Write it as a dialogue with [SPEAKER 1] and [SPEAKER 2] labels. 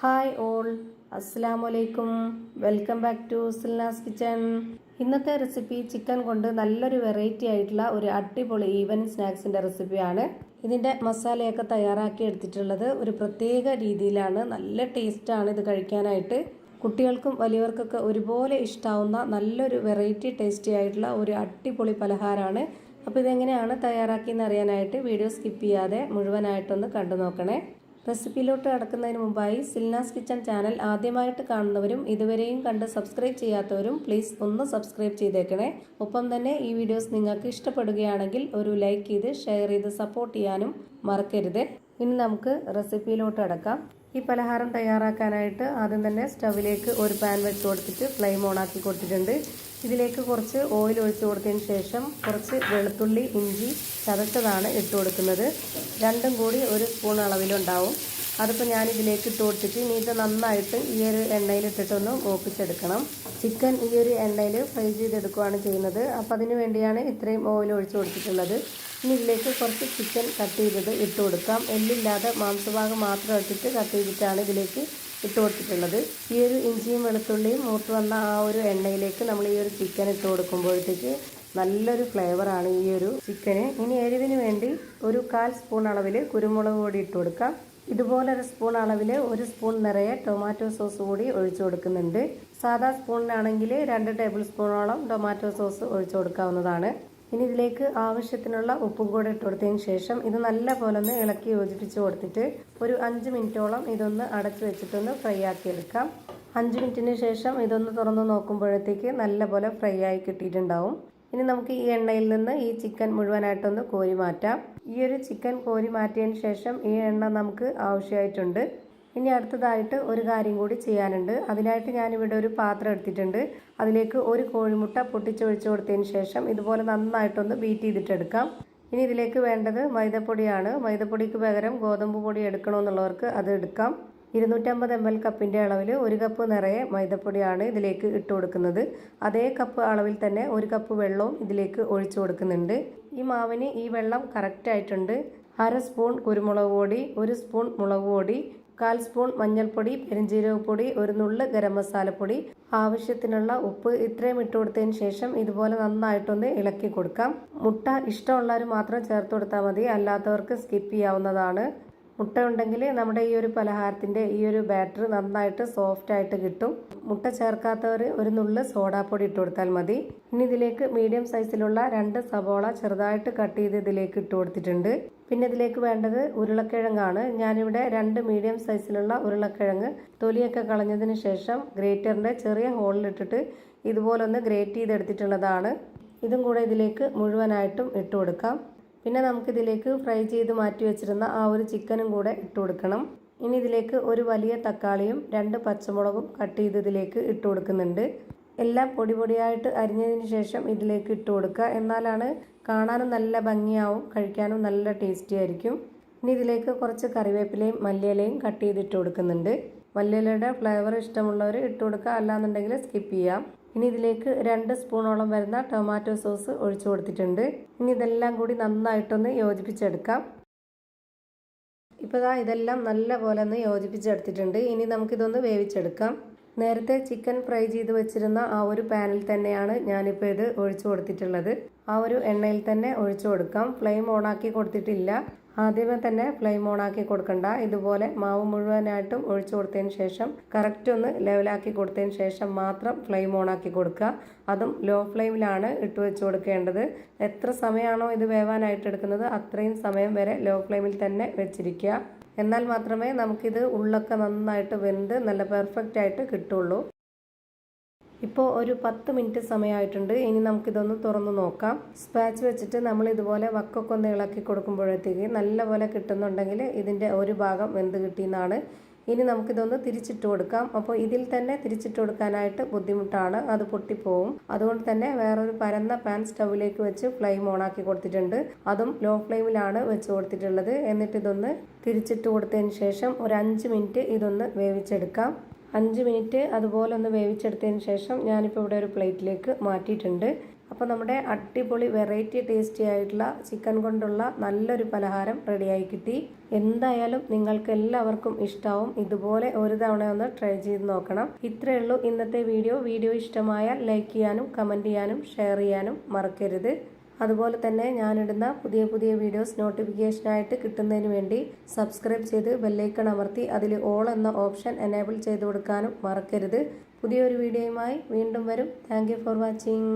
[SPEAKER 1] Hi all. അസ്സാമലൈക്കും welcome back to Silnas kitchen. ഇന്നത്തെ recipe chicken കൊണ്ട് നല്ലൊരു വെറൈറ്റി ആയിട്ടുള്ള ഒരു അടിപൊളി ഈവൻ സ്നാക്സിന്റെ റെസിപ്പിയാണ്. ഇതിന്റെ മസാലയൊക്കെ തയ്യാറാക്കി എടുത്തിട്ടുള്ളത് ഒരു പ്രത്യേക രീതിയിലാണ്. നല്ല ടേസ്റ്റാണ് ഇത് കഴിക്കാനായിട്ട്. കുട്ടികൾക്കും വലിയവർക്കൊക്കെ ഒരുപോലെ ഇഷ്ടാവുന്ന നല്ലൊരു വെറൈറ്റി ടേസ്റ്റി ആയിട്ടുള്ള ഒരു അടിപൊളി പലഹാരമാണ് അപ്പോൾ ഇതെങ്ങനെയാണ് തയ്യാറാക്കിയെന്ന് അറിയാനായിട്ട് വീഡിയോ സ്കിപ്പ് ചെയ്യാതെ മുഴുവനായിട്ടൊന്ന് കണ്ടു നോക്കണേ. റെസിപ്പിയിലോട്ട് കടക്കുന്നതിന് മുമ്പായി സിൽനാസ് കിച്ചൺ ചാനൽ ആദ്യമായിട്ട് കാണുന്നവരും ഇതുവരെയും കണ്ട് സബ്സ്ക്രൈബ് ചെയ്യാത്തവരും പ്ലീസ് ഒന്ന് സബ്സ്ക്രൈബ് ചെയ്തേക്കണേ. ഒപ്പം തന്നെ ഈ വീഡിയോസ് നിങ്ങൾക്ക് ഇഷ്ടപ്പെടുകയാണെങ്കിൽ ഒരു ലൈക്ക് ചെയ്ത് ഷെയർ ചെയ്ത് സപ്പോർട്ട് ചെയ്യാനും മറക്കരുത്. ഇനി നമുക്ക് റെസിപ്പിയിലോട്ട് അടക്കാം. ഈ പലഹാരം തയ്യാറാക്കാനായിട്ട് ആദ്യം തന്നെ സ്റ്റവിലേക്ക് ഒരു പാൻ വെച്ച് കൊടുത്തിട്ട് ഫ്ലെയിം ഓൺ ആക്കി കൊടുത്തിട്ടുണ്ട്. ഇതിലേക്ക് കുറച്ച് ഓയിൽ ഒഴിച്ചു കൊടുത്തതിന് ശേഷം കുറച്ച് വെളുത്തുള്ളി ഇഞ്ചി ചതച്ചതാണ് ഇട്ട് കൊടുക്കുന്നത്. രണ്ടും കൂടി ഒരു സ്പൂൺ അളവിലുണ്ടാവും. അതിപ്പോൾ ഞാൻ ഇതിലേക്ക് ഇട്ട് കൊടുത്തിട്ട് ഇനി ഇത് നന്നായിട്ട് ഈ ഒരു എണ്ണയിൽ ഇട്ടിട്ടൊന്ന് മൂപ്പിച്ചെടുക്കണം. ചിക്കൻ ഈ ഒരു എണ്ണയിൽ ഫ്രൈ ചെയ്തെടുക്കുകയാണ് ചെയ്യുന്നത്. അപ്പോൾ അതിന് വേണ്ടിയാണ് ഇത്രയും ഓയിൽ ഒഴിച്ചു കൊടുത്തിട്ടുള്ളത്. ഇനി ഇതിലേക്ക് കുറച്ച് ചിക്കൻ കട്ട് ചെയ്തത് ഇട്ട് കൊടുക്കാം. എല്ലില്ലാതെ മാംസഭാഗം മാത്രം എടുത്തിട്ട് കട്ട് ചെയ്തിട്ടാണ് ഇതിലേക്ക് ഇട്ട് കൊടുത്തിട്ടുള്ളത്. ഈ ഒരു ഇഞ്ചിയും വെളുത്തുള്ളിയും മൂത്ത് വന്ന ആ ഒരു എണ്ണയിലേക്ക് നമ്മൾ ഈ ഒരു ചിക്കൻ ഇട്ട് കൊടുക്കുമ്പോഴത്തേക്ക് നല്ലൊരു ഫ്ലേവറാണ് ഈ ഒരു ചിക്കന് ഇനി എരിവിന് വേണ്ടി ഒരു കാൽ സ്പൂൺ അളവിൽ കുരുമുളക് പൊടി ഇട്ട് കൊടുക്കാം. ഇതുപോലെ ഒരു സ്പൂൺ അളവിൽ ഒരു സ്പൂൺ നിറയെ ടൊമാറ്റോ സോസ് കൂടി ഒഴിച്ചു കൊടുക്കുന്നുണ്ട്. സാധാ സ്പൂണിനാണെങ്കിൽ രണ്ട് ടേബിൾ സ്പൂണോളം ടൊമാറ്റോ സോസ് ഒഴിച്ചു കൊടുക്കാവുന്നതാണ്. ഇനി ഇതിലേക്ക് ആവശ്യത്തിനുള്ള ഉപ്പും കൂടെ ഇട്ട് കൊടുത്തതിന് ശേഷം ഇത് നല്ല പോലെ ഒന്ന് ഇളക്കി യോജിപ്പിച്ച് കൊടുത്തിട്ട് ഒരു അഞ്ച് മിനിറ്റോളം ഇതൊന്ന് അടച്ചു വെച്ചിട്ടൊന്ന് ഫ്രൈ ആക്കി എടുക്കാം അഞ്ച് മിനിറ്റിന് ശേഷം ഇതൊന്ന് തുറന്ന് നോക്കുമ്പോഴത്തേക്ക് നല്ല പോലെ ഫ്രൈ ആയി കിട്ടിയിട്ടുണ്ടാവും. ഇനി നമുക്ക് ഈ എണ്ണയിൽ നിന്ന് ഈ ചിക്കൻ മുഴുവനായിട്ടൊന്ന് കോരി മാറ്റാം. ഈ ഒരു ചിക്കൻ കോരി മാറ്റിയതിന് ശേഷം ഈ എണ്ണ നമുക്ക് ആവശ്യമായിട്ടുണ്ട്. ഇനി അടുത്തതായിട്ട് ഒരു കാര്യം കൂടി ചെയ്യാനുണ്ട്. അതിനായിട്ട് ഞാനിവിടെ ഒരു പാത്രം എടുത്തിട്ടുണ്ട്. അതിലേക്ക് ഒരു കോഴിമുട്ട പൊട്ടിച്ചൊഴിച്ച് കൊടുത്തതിന് ശേഷം ഇതുപോലെ നന്നായിട്ടൊന്ന് ബീറ്റ് ചെയ്തിട്ടെടുക്കാം ഇനി ഇതിലേക്ക് വേണ്ടത് മൈദപ്പൊടിയാണ്. മൈദപ്പൊടിക്ക് പകരം ഗോതമ്പ് പൊടി എടുക്കണമെന്നുള്ളവർക്ക് അത് എടുക്കാം. ഇരുന്നൂറ്റമ്പത് എം എൽ കപ്പിന്റെ അളവിൽ ഒരു കപ്പ് നിറയെ മൈദപ്പൊടിയാണ് ഇതിലേക്ക് ഇട്ട് കൊടുക്കുന്നത്. അതേ കപ്പ് അളവിൽ തന്നെ ഒരു കപ്പ് വെള്ളവും ഇതിലേക്ക് ഒഴിച്ചു കൊടുക്കുന്നുണ്ട്. ഈ മാവിന് ഈ വെള്ളം കറക്റ്റായിട്ടുണ്ട്. അര സ്പൂൺ കുരുമുളക് പൊടി ഒരു സ്പൂൺ മുളക് പൊടി കാൽ സ്പൂൺ മഞ്ഞൾപ്പൊടി പെരിഞ്ജീരകപ്പൊടി ഒരു നുള്ള് ഗരം മസാലപ്പൊടി. ആവശ്യത്തിനുള്ള ഉപ്പ് ഇത്രയും ഇട്ട് കൊടുത്തതിന് ശേഷം ഇതുപോലെ നന്നായിട്ടൊന്ന് ഇളക്കി കൊടുക്കാം. മുട്ട ഇഷ്ടമുള്ളവർ മാത്രം ചേർത്ത് കൊടുത്താൽ മതി അല്ലാത്തവർക്ക് സ്കിപ്പ് ചെയ്യാവുന്നതാണ്. മുട്ട ഉണ്ടെങ്കിൽ നമ്മുടെ ഈ ഒരു പലഹാരത്തിന്റെ ഈ ഒരു ബാറ്റർ നന്നായിട്ട് സോഫ്റ്റ് ആയിട്ട് കിട്ടും. മുട്ട ചേർക്കാത്തവർ ഒരു നുള്ള് സോഡാപ്പൊടി ഇട്ട് കൊടുത്താൽ മതി. ഇനി ഇതിലേക്ക് മീഡിയം സൈസിലുള്ള രണ്ട് സവോള ചെറുതായിട്ട് കട്ട് ചെയ്ത് ഇതിലേക്ക് ഇട്ട് കൊടുത്തിട്ടുണ്ട്. പിന്നെ ഇതിലേക്ക് വേണ്ടത് ഉരുളക്കിഴങ്ങാണ്. ഞാനിവിടെ രണ്ട് മീഡിയം സൈസിലുള്ള ഉരുളക്കിഴങ്ങ് തൊലിയൊക്കെ കളഞ്ഞതിന് ശേഷം ഗ്രേറ്ററിന്റെ ചെറിയ ഹോളിലിട്ടിട്ട് ഇതുപോലൊന്ന് ഗ്രേറ്റ് ചെയ്തെടുത്തിട്ടുള്ളതാണ്. ഇതും കൂടെ ഇതിലേക്ക് മുഴുവനായിട്ടും ഇട്ട് കൊടുക്കാം. പിന്നെ നമുക്കിതിലേക്ക് ഫ്രൈ ചെയ്ത് മാറ്റി വെച്ചിരുന്ന ആ ഒരു ചിക്കനും കൂടെ ഇട്ട് കൊടുക്കണം. ഇനി ഇതിലേക്ക് ഒരു വലിയ തക്കാളിയും രണ്ട് പച്ചമുളകും കട്ട് ചെയ്ത് ഇതിലേക്ക് ഇട്ട് കൊടുക്കുന്നുണ്ട്. എല്ലാം പൊടി പൊടിയായിട്ട് അരിഞ്ഞതിന് ശേഷം ഇതിലേക്ക് ഇട്ട് കൊടുക്കുക. എന്നാലാണ് കാണാനും നല്ല ഭംഗിയാവും കഴിക്കാനും നല്ല ടേസ്റ്റി ആയിരിക്കും. ഇനി ഇതിലേക്ക് കുറച്ച് കറിവേപ്പിലയും മല്ലിയിലയും കട്ട് ചെയ്തിട്ട് കൊടുക്കുന്നുണ്ട്. മല്ലിയിലയുടെ ഫ്ലേവർ ഇഷ്ടമുള്ളവർ ഇട്ട് കൊടുക്കുക. അല്ലാന്നുണ്ടെങ്കിൽ സ്കിപ്പ് ചെയ്യാം. ഇനി ഇതിലേക്ക് രണ്ട് സ്പൂണോളം വരുന്ന ടൊമാറ്റോ സോസ് ഒഴിച്ചു കൊടുത്തിട്ടുണ്ട്. ഇനി ഇതെല്ലാം കൂടി നന്നായിട്ടൊന്ന് യോജിപ്പിച്ചെടുക്കാം. ഇപ്പോൾ ഇതാ ഇതെല്ലാം നല്ല പോലെ ഒന്ന് യോജിപ്പിച്ചെടുത്തിട്ടുണ്ട്. ഇനി നമുക്കിതൊന്ന് വേവിച്ചെടുക്കാം. നേരത്തെ ചിക്കൻ ഫ്രൈ ചെയ്ത് വെച്ചിരുന്ന ആ ഒരു പാനിൽ തന്നെയാണ് ഞാനിപ്പോൾ ഇത് ഒഴിച്ചു കൊടുത്തിട്ടുള്ളത്. ആ ഒരു എണ്ണയിൽ തന്നെ ഒഴിച്ചു കൊടുക്കാം. ഫ്ലെയിം ഓണാക്കി കൊടുത്തിട്ടില്ല. ആദ്യമേ തന്നെ ഫ്ലെയിം ഓണാക്കി കൊടുക്കണ്ട. ഇതുപോലെ മാവ് മുഴുവനായിട്ടും ഒഴിച്ചു കൊടുത്തതിന് ശേഷം കറക്റ്റ് ഒന്ന് ലെവലാക്കി കൊടുത്തതിന് ശേഷം മാത്രം ഫ്ലെയിം ഓണാക്കി കൊടുക്കുക. അതും ലോ ഫ്ലെയിമിലാണ് ഇട്ട് വെച്ച് കൊടുക്കേണ്ടത്. എത്ര സമയമാണോ ഇത് വേവാനായിട്ട് എടുക്കുന്നത് അത്രയും സമയം വരെ ലോ ഫ്ലെയിമിൽ തന്നെ വെച്ചിരിക്കുക. എന്നാൽ മാത്രമേ നമുക്കിത് ഉള്ളൊക്കെ നന്നായിട്ട് വെന്ത് നല്ല പെർഫെക്റ്റ് ആയിട്ട് കിട്ടുള്ളൂ. ഇപ്പോൾ ഒരു പത്ത് മിനിറ്റ് സമയമായിട്ടുണ്ട്. ഇനി നമുക്കിതൊന്ന് തുറന്ന് നോക്കാം. സ്പാച്ച് വെച്ചിട്ട് നമ്മൾ ഇതുപോലെ വക്കൊക്കെ ഒന്ന് ഇളക്കി കൊടുക്കുമ്പോഴത്തേക്ക് നല്ലപോലെ കിട്ടുന്നുണ്ടെങ്കിൽ ഇതിന്റെ ഒരു ഭാഗം വെന്ത് കിട്ടിയെന്നാണ് ഇനി നമുക്കിതൊന്ന് തിരിച്ചിട്ട് കൊടുക്കാം. അപ്പോൾ ഇതിൽ തന്നെ തിരിച്ചിട്ട് കൊടുക്കാനായിട്ട് ബുദ്ധിമുട്ടാണ്. അത് പൊട്ടിപ്പോവും. അതുകൊണ്ട് തന്നെ വേറൊരു പരന്ന പാൻ സ്റ്റൗവിലേക്ക് വെച്ച് ഫ്ലെയിം ഓണാക്കി കൊടുത്തിട്ടുണ്ട്. അതും ലോ ഫ്ലെയിമിലാണ് വെച്ച് കൊടുത്തിട്ടുള്ളത്. എന്നിട്ട് ഇതൊന്ന് തിരിച്ചിട്ട് കൊടുത്തതിന് ശേഷം ഒരു അഞ്ച് മിനിറ്റ് ഇതൊന്ന് വേവിച്ചെടുക്കാം. അഞ്ച് മിനിറ്റ് അതുപോലെ ഒന്ന് വേവിച്ചെടുത്തതിന് ശേഷം ഞാനിപ്പോൾ ഇവിടെ ഒരു പ്ലേറ്റിലേക്ക് മാറ്റിയിട്ടുണ്ട്. അപ്പോൾ നമ്മുടെ അടിപൊളി വെറൈറ്റി ടേസ്റ്റി ആയിട്ടുള്ള ചിക്കൻ കൊണ്ടുള്ള നല്ലൊരു പലഹാരം റെഡിയായി കിട്ടി. എന്തായാലും നിങ്ങൾക്ക് എല്ലാവർക്കും ഇഷ്ടാവും. ഇതുപോലെ ഒരു തവണ ഒന്ന് ട്രൈ ചെയ്ത് നോക്കണം. ഇത്രയേ ഉള്ളൂ ഇന്നത്തെ വീഡിയോ വീഡിയോ ഇഷ്ടമായാൽ ലൈക്ക് ചെയ്യാനും കമന്റ് ചെയ്യാനും ഷെയർ ചെയ്യാനും മറക്കരുത്. അതുപോലെ തന്നെ ഞാനിടുന്ന പുതിയ പുതിയ വീഡിയോസ് നോട്ടിഫിക്കേഷനായിട്ട് കിട്ടുന്നതിന് വേണ്ടി സബ്സ്ക്രൈബ് ചെയ്ത് ബെല്ലൈക്കൺ അമർത്തി അതിൽ ഓൾ എന്ന ഓപ്ഷൻ എനേബിൾ ചെയ്ത് കൊടുക്കാനും മറക്കരുത്. പുതിയൊരു വീഡിയോയുമായി വീണ്ടും വരും. Thank for watching